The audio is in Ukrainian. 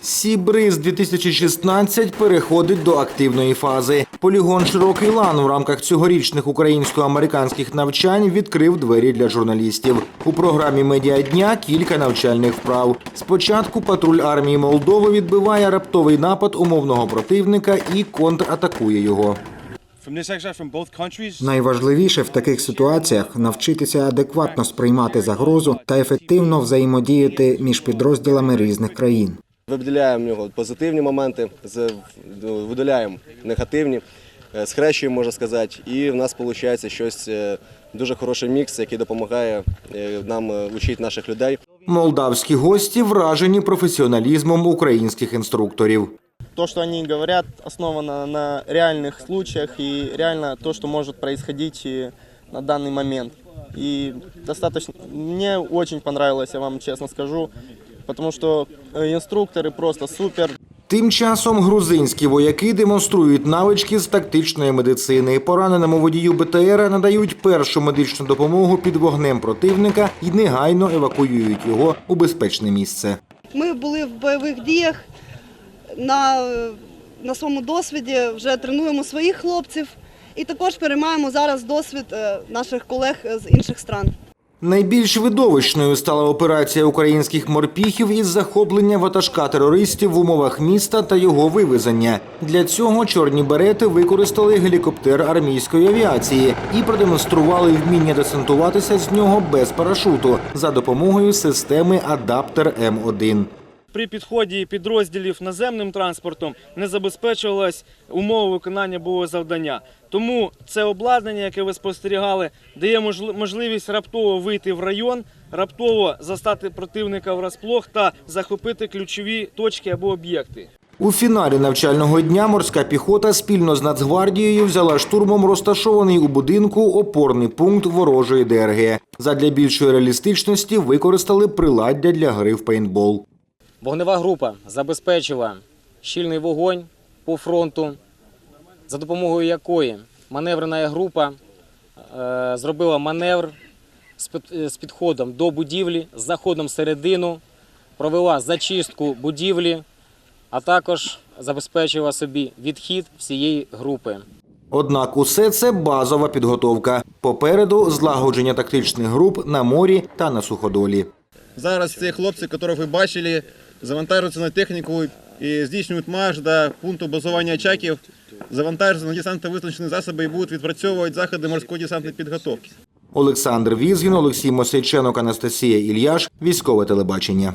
Сібриз 2016 переходить до активної фази. Полігон Широкий лан в рамках цьогорічних українсько-американських навчань відкрив двері для журналістів. У програмі медіа дня кілька навчальних вправ. Спочатку патруль армії Молдови відбиває раптовий напад умовного противника і контратакує його. Найважливіше в таких ситуаціях навчитися адекватно сприймати загрозу та ефективно взаємодіяти між підрозділами різних країн. Виділяємо в нього позитивні моменти, з- видаляємо негативні, е, схрещуємо, можна сказати, і в нас виходить щось е, дуже хороший мікс, який допомагає е, нам вчити наших людей. Молдавські гості вражені професіоналізмом українських інструкторів. То, что они говорят, основано на реальных случаях и реально то, что может происходить и на данный момент. И достаточно... Мне очень понравилось, я вам честно скажу, потому что э, инструкторы просто супер. Тим часом грузинські вояки демонструють навички з тактичної медицини. Пораненому водію БТР надають першу медичну допомогу під вогнем противника і негайно евакуюють його у безпечне місце. Ми були в бойових діях на, на своєму досвіді, вже тренуємо своїх хлопців і також переймаємо зараз досвід е, наших колег з інших стран. Найбільш видовищною стала операція українських морпіхів із захоплення ватажка терористів в умовах міста та його вивезення. Для цього чорні берети використали гелікоптер армійської авіації і продемонстрували вміння десантуватися з нього без парашуту за допомогою системи Адаптер М1. При підході підрозділів наземним транспортом не забезпечувалась умова виконання бойового завдання. Тому це обладнання, яке ви спостерігали, дає можливість раптово вийти в район, раптово застати противника врасплох та захопити ключові точки або об'єкти. У фіналі навчального дня морська піхота спільно з Нацгвардією взяла штурмом розташований у будинку опорний пункт ворожої ДРГ. Задля більшої реалістичності використали приладдя для гри в пейнтбол. Вогнева група забезпечила щільний вогонь по фронту, за допомогою якої маневрена група е, зробила маневр з е, з підходом до будівлі, з заходом всередину, провела зачистку будівлі, а також забезпечила собі відхід всієї групи. Однак усе це базова підготовка. Попереду злагодження тактичних груп на морі та на суходолі. зараз ці хлопці, яких ви бачили, завантажуються на техніку і здійснюють марш до пункту базування чаків, завантажуються на десантно визначені засоби і будуть відпрацьовувати заходи морської десантної підготовки. Олександр Візгін, Олексій Мосейченок, Анастасія Ільяш. Військове телебачення.